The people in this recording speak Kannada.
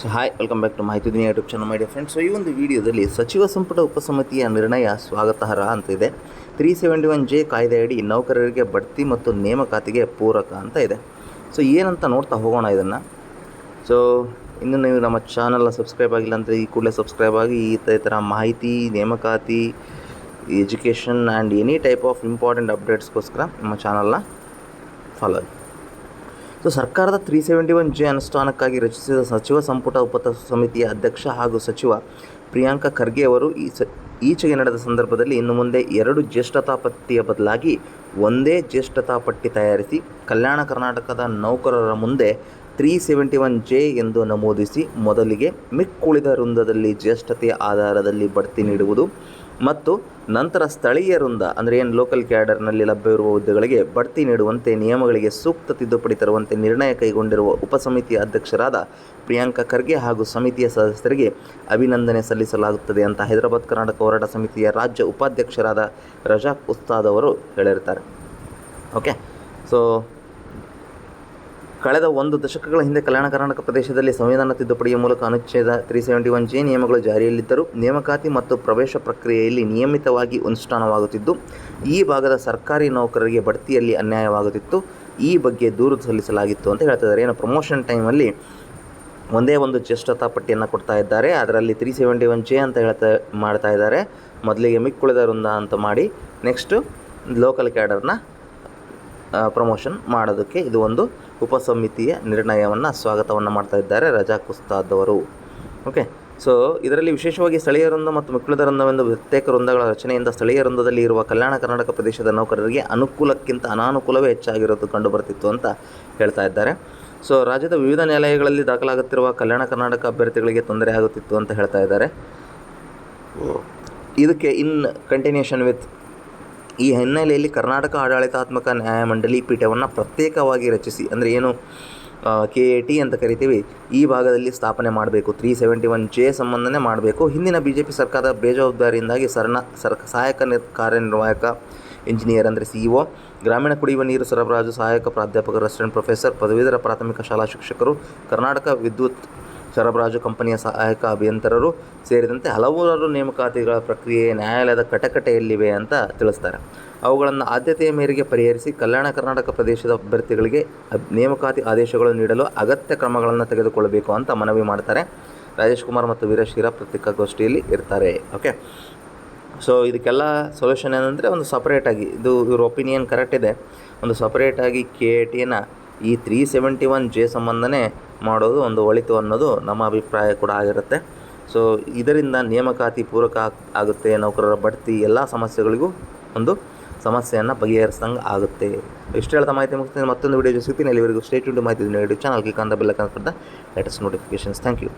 So hi welcome back to ಮಾಹಿತಿ ದಿನಿ YouTube channel my friends so ಈ ಒಂದು ವಿಡಿಯೋದಲ್ಲಿ ಸಚಿವ ಸಂಪುಟ ಉಪಸಮಿತಿಯ ನಿರ್ಣಯ ಸ್ವಾಗತಾರ್ಹ ಅಂತ ಇದೆ. ತ್ರೀ ಸೆವೆಂಟಿ ಒನ್ ಜೆ ಕಾಯ್ದೆಯಡಿ ನೌಕರರಿಗೆ ಬಡ್ತಿ ಮತ್ತು ನೇಮಕಾತಿಗೆ ಪೂರಕ ಅಂತ ಇದೆ. ಸೊ ಏನಂತ ನೋಡ್ತಾ ಹೋಗೋಣ ಇದನ್ನು. ಸೊ ಇನ್ನು ನೀವು ನಮ್ಮ ಚಾನಲ್ನ ಸಬ್ಸ್ಕ್ರೈಬ್ ಆಗಿಲ್ಲ ಅಂದರೆ ಈ ಕೂಡಲೇ ಸಬ್ಸ್ಕ್ರೈಬ್ ಆಗಿ, ಈ ಥರ ಮಾಹಿತಿ, ನೇಮಕಾತಿ education and any type of important ಅಪ್ಡೇಟ್ಸ್ಗೋಸ್ಕರ ನಮ್ಮ ಚಾನಲ್ನ ಫಾಲೋ ಆಗಿ ಸೊ ಸರ್ಕಾರದ ತ್ರೀ ಸೆವೆಂಟಿ ಒನ್ ಜೆ ಅನುಷ್ಠಾನಕ್ಕಾಗಿ ರಚಿಸಿದ ಸಚಿವ ಸಂಪುಟ ಉಪ ಸಮಿತಿಯ ಅಧ್ಯಕ್ಷ ಹಾಗೂ ಸಚಿವ ಪ್ರಿಯಾಂಕ ಖರ್ಗೆ ಅವರು ಈ ಸ, ಈಚೆಗೆ ನಡೆದ ಸಂದರ್ಭದಲ್ಲಿ ಇನ್ನು ಮುಂದೆ ಎರಡು ಜ್ಯೇಷ್ಠತಾ ಪಟ್ಟಿಯ ಬದಲಾಗಿ ಒಂದೇ ಜ್ಯೇಷ್ಠತಾ ಪಟ್ಟಿ ತಯಾರಿಸಿ ಕಲ್ಯಾಣ ಕರ್ನಾಟಕದ ನೌಕರರ ಮುಂದೆ ತ್ರೀ ಸೆವೆಂಟಿ ಒನ್ ಜೆ ಎಂದು ನಮೂದಿಸಿ ಮೊದಲಿಗೆ ಮಿಕ್ಕುಳಿದ ವೃಂದದಲ್ಲಿ ಜ್ಯೇಷ್ಠತೆಯ ಆಧಾರದಲ್ಲಿ ಬಡ್ತಿ ನೀಡುವುದು ಮತ್ತು ನಂತರ ಸ್ಥಳೀಯ ವೃಂದ ಅಂದರೆ ಏನು ಲೋಕಲ್ ಕ್ಯಾಡರ್ನಲ್ಲಿ ಲಭ್ಯವಿರುವ ಹುದ್ದೆಗಳಿಗೆ ಬಡ್ತಿ ನೀಡುವಂತೆ, ನಿಯಮಗಳಿಗೆ ಸೂಕ್ತ ತಿದ್ದುಪಡಿ ತರುವಂತೆ ನಿರ್ಣಯ ಕೈಗೊಂಡಿರುವ ಉಪಸಮಿತಿಯ ಅಧ್ಯಕ್ಷರಾದ ಪ್ರಿಯಾಂಕಾ ಖರ್ಗೆ ಹಾಗೂ ಸಮಿತಿಯ ಸದಸ್ಯರಿಗೆ ಅಭಿನಂದನೆ ಸಲ್ಲಿಸಲಾಗುತ್ತದೆ ಅಂತ ಹೈದರಾಬಾದ್ ಕರ್ನಾಟಕ ಹೋರಾಟ ಸಮಿತಿಯ ರಾಜ್ಯ ಉಪಾಧ್ಯಕ್ಷರಾದ ರಜಾಕ್ ಉಸ್ತಾದ್ ಅವರು ಹೇಳಿರ್ತಾರೆ. ಓಕೆ ಸೊ ಕಳೆದ ಒಂದು ದಶಕಗಳ ಹಿಂದೆ ಕಲ್ಯಾಣ ಕರ್ನಾಟಕ ಪ್ರದೇಶದಲ್ಲಿ ಸಂವಿಧಾನ ತಿದ್ದುಪಡಿಯ ಮೂಲಕ ಅನುಚ್ಛೇದ ತ್ರೀ ಸೆವೆಂಟಿ ಒನ್ ಜೆ ನಿಯಮಗಳು ಜಾರಿಯಲ್ಲಿದ್ದರೂ ನೇಮಕಾತಿ ಮತ್ತು ಪ್ರವೇಶ ಪ್ರಕ್ರಿಯೆಯಲ್ಲಿ ನಿಯಮಿತವಾಗಿ ಅನುಷ್ಠಾನವಾಗುತ್ತಿದ್ದು, ಈ ಭಾಗದ ಸರ್ಕಾರಿ ನೌಕರರಿಗೆ ಬಡ್ತಿಯಲ್ಲಿ ಅನ್ಯಾಯವಾಗುತ್ತಿತ್ತು. ಈ ಬಗ್ಗೆ ದೂರು ಸಲ್ಲಿಸಲಾಗಿತ್ತು ಅಂತ ಹೇಳ್ತಿದ್ದಾರೆ ಏನು ಪ್ರಮೋಷನ್ ಟೈಮಲ್ಲಿ ಒಂದೇ ಒಂದು ಜ್ಯೇಷ್ಠತಾ ಪಟ್ಟಿಯನ್ನು ಕೊಡ್ತಾ ಇದ್ದಾರೆ. ಅದರಲ್ಲಿ ತ್ರೀ ಸೆವೆಂಟಿ ಒನ್ ಜೆ ಅಂತ ಹೇಳ್ತಾ, ಮಾಡ್ತಾ ಇದ್ದಾರೆ. ಮೊದಲಿಗೆ ಮಿಕ್ಕುಳಿದ ವೃಂದ ಅಂತ ಮಾಡಿ ನೆಕ್ಸ್ಟು ಲೋಕಲ್ ಕ್ಯಾಡರ್ನ ಪ್ರಮೋಷನ್ ಮಾಡೋದಕ್ಕೆ ಇದು ಒಂದು ಉಪಸಮಿತಿಯ ನಿರ್ಣಯವನ್ನು ಸ್ವಾಗತವನ್ನು ಮಾಡ್ತಾ ಇದ್ದಾರೆ ರಜಾ ಕುಸ್ತಾದ್ ಅವರು ಓಕೆ ಸೊ ಇದರಲ್ಲಿ ವಿಶೇಷವಾಗಿ ಸ್ಥಳೀಯ ವೃಂದ ಮತ್ತು ಮಕ್ಕಳದ ವೃಂದವೆಂದು ಪ್ರತ್ಯೇಕ ವೃಂದಗಳ ರಚನೆಯಿಂದ ಸ್ಥಳೀಯ ವೃಂದದಲ್ಲಿ ಇರುವ ಕಲ್ಯಾಣ ಕರ್ನಾಟಕ ಪ್ರದೇಶದ ನೌಕರರಿಗೆ ಅನುಕೂಲಕ್ಕಿಂತ ಅನಾನುಕೂಲವೇ ಹೆಚ್ಚಾಗಿರೋದು ಕಂಡುಬರ್ತಿತ್ತು ಅಂತ ಹೇಳ್ತಾ ಇದ್ದಾರೆ. ಸೊ ರಾಜ್ಯದ ವಿವಿಧ ನ್ಯಾಯಾಲಯಗಳಲ್ಲಿ ದಾಖಲಾಗುತ್ತಿರುವ ಕಲ್ಯಾಣ ಕರ್ನಾಟಕ ಅಭ್ಯರ್ಥಿಗಳಿಗೆ ತೊಂದರೆ ಆಗುತ್ತಿತ್ತು ಅಂತ ಹೇಳ್ತಾ ಇದ್ದಾರೆ. ಇದಕ್ಕೆ ಇನ್ ಕಂಟಿನ್ಯೂಷನ್ ವಿತ್ ಈ ಹಿನ್ನೆಲೆಯಲ್ಲಿ ಕರ್ನಾಟಕ ಆಡಳಿತಾತ್ಮಕ ನ್ಯಾಯಮಂಡಳಿ ಪೀಠವನ್ನು ಪ್ರತ್ಯೇಕವಾಗಿ ರಚಿಸಿ, ಅಂದರೆ ಏನು ಕೆ ಎ ಟಿ ಅಂತ ಕರಿತೀವಿ, ಈ ಭಾಗದಲ್ಲಿ ಸ್ಥಾಪನೆ ಮಾಡಬೇಕು ತ್ರೀ ಸೆವೆಂಟಿ ಒನ್ ಜೆ ಸಂಬಂಧನೇ ಮಾಡಬೇಕು. ಹಿಂದಿನ ಬಿ ಜೆ ಪಿ ಸರ್ಕಾರದ ಬೇಜವಾಬ್ದಾರಿಯಿಂದಾಗಿ ಸರ್ನ, ಸರ್, ಸಹಾಯಕ ನಿರ್ ಕಾರ್ಯನಿರ್ವಾಹಕ ಇಂಜಿನಿಯರ್ ಅಂದರೆ ಸಿ ಒ ಗ್ರಾಮೀಣ ಕುಡಿಯುವ ನೀರು ಸರಬರಾಜು ಸಹಾಯಕ ಪ್ರಾಧ್ಯಾಪಕರು ಅಸಿಸ್ಟೆಂಟ್ ಪ್ರೊಫೆಸರ್ ಪದವೀಧರ ಪ್ರಾಥಮಿಕ ಶಾಲಾ ಶಿಕ್ಷಕರು, ಕರ್ನಾಟಕ ವಿದ್ಯುತ್ ಸರಬರಾಜು ಕಂಪನಿಯ ಸಹಾಯಕ ಅಭಿಯಂತರರು ಸೇರಿದಂತೆ ಹಲವಾರು ನೇಮಕಾತಿಗಳ ಪ್ರಕ್ರಿಯೆ ನ್ಯಾಯಾಲಯದ ಕಟಕಟೆಯಲ್ಲಿವೆ ಅಂತ ತಿಳಿಸ್ತಾರೆ. ಅವುಗಳನ್ನು ಆದ್ಯತೆಯ ಮೇರೆಗೆ ಪರಿಹರಿಸಿ ಕಲ್ಯಾಣ ಕರ್ನಾಟಕ ಪ್ರದೇಶದ ಅಭ್ಯರ್ಥಿಗಳಿಗೆ ನೇಮಕಾತಿ ಆದೇಶಗಳು ನೀಡಲು ಅಗತ್ಯ ಕ್ರಮಗಳನ್ನು ತೆಗೆದುಕೊಳ್ಳಬೇಕು ಅಂತ ಮನವಿ ಮಾಡ್ತಾರೆ. ರಾಜೇಶ್ ಕುಮಾರ್ ಮತ್ತು ವೀರಶೀರ ಪತ್ರಿಕಾಗೋಷ್ಠಿಯಲ್ಲಿ ಇರ್ತಾರೆ. ಓಕೆ. ಸೊ, ಇದಕ್ಕೆಲ್ಲ ಸೊಲ್ಯೂಷನ್ ಏನಂದರೆ ಒಂದು ಸಪ್ರೇಟಾಗಿ ಇದು ಇವ್ರ ಒಪಿನಿಯನ್ ಕರೆಕ್ಟ್ ಇದೆ. ಒಂದು ಸಪ್ರೇಟಾಗಿ ಕೆ ಎ ಟಿನ ಈ ತ್ರೀ ಸೆವೆಂಟಿ ಒನ್ ಜೆ ಸಂಬಂಧನೇ ಮಾಡೋದು ಒಂದು ಒಳಿತು ಅನ್ನೋದು ನಮ್ಮ ಅಭಿಪ್ರಾಯ ಕೂಡ ಆಗಿರುತ್ತೆ. ಸೊ ಇದರಿಂದ ನೇಮಕಾತಿ ಪೂರಕ ಆಗುತ್ತೆ ನೌಕರರ ಬಡ್ತಿ ಎಲ್ಲ ಸಮಸ್ಯೆಗಳಿಗೂ ಒಂದು ಸಮಸ್ಯೆಯನ್ನು ಬಗೆಹರಿಸ್ದಂಗೆ ಆಗುತ್ತೆ. ಇಷ್ಟು ಹೇಳ್ತಾ ಮಾಹಿತಿ ಮುಗಿಸ್ತೀನಿ. ಮತ್ತೊಂದು ವಿಡಿಯೋ ಸಿಗ್ತೀನಿ. ಅಲ್ಲಿವರೆಗೂ ಸ್ಟೇಟ್ ಮಾಹಿತಿ ಚಾನಲ್ ಕ್ಲಿಕ್ ಅಂತ ಬೆಲ್ಲ ಕನ್ಫರ್ದ ಲೇಟೆಸ್ಟ್ ನೋಟಿಫಿಕೇಶನ್ಸ್ ಥ್ಯಾಂಕ್ ಯು